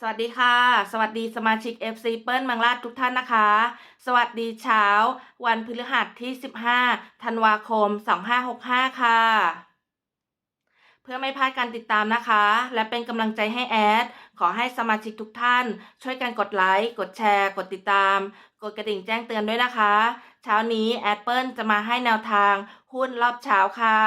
สวัสดีค่ะ สวัสดีสมาชิก FC เปิ้ลมังลาดทุกท่านนะคะ สวัสดีเช้า วันพฤหัสที่ 15 ธันวาคม 2565 ค่ะ เพื่อไม่พลาดการติดตามนะคะ และเป็นกำลังใจให้แอด ขอให้สมาชิกทุกท่าน ช่วยกันกดไลค์ กดแชร์ กดติดตาม กดกระดิ่งแจ้งเตือนด้วยนะคะ เช้านี้แอดเปิลจะมาให้แนวทางหุ้นรอบเช้าค่ะ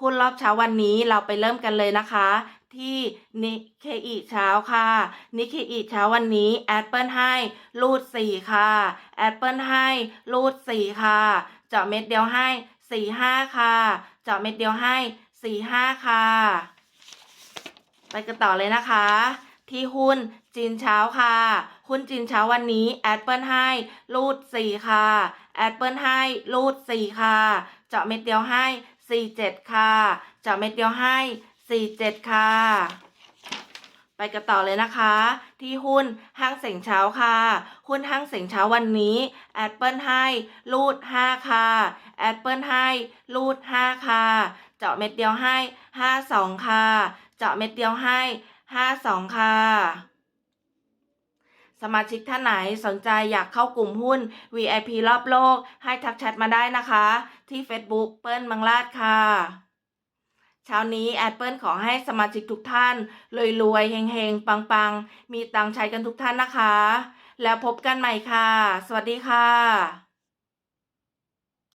หุ้นรอบเช้าวันนี้เราไปเริ่มกันเลยนะคะ ที่นิเคอีเช้าค่ะ นิเคอีเช้าวันนี้แอดเปิลให้รูดสี่ค่ะแอดเปิลให้รูดสี่ค่ะ เจาะเม็ดเดียวให้สี่ห้าค่ะ เจาะเม็ดเดียวให้สี่ห้าค่ะ ไปกันต่อเลยนะคะ ที่หุ้นจีนเช้าค่ะ หุ้นจีนเช้าวันนี้แอดเปิลให้รูดสี่ค่ะแอดเปิลให้รูดสี่ค่ะ เจาะเม็ดเดียวให้สี่เจ็ดค่ะ เจาะเม็ดเดียวให้ สี่เจ็ดค่ะ ไปกันต่อเลยนะคะ ที่หุ้นห้างเสียงเช้าค่ะ หุ้นห้างเสียงเช้าวันนี้แอดเปิลให้รูดห้าค่ะแอดเปิลให้รูดห้าค่ะ เจาะเม็ดเดียวให้ห้าสองค่ะ เจาะเม็ดเดียวให้ห้าสองค่ะสมาชิกท่านไหนสนใจอยากเข้ากลุ่มหุ้น VIP รอบโลก ให้ทักแชทมาได้นะคะ ที่ Facebook เปิ้ลมังลาดค่ะ เช้านี้แอดเปิลขอให้สมาชิกทุกท่านรวยๆเฮงๆ ปังๆ มีตังค์ใช้กันทุกท่านนะคะ แล้วพบกันใหม่ค่ะ สวัสดีค่ะ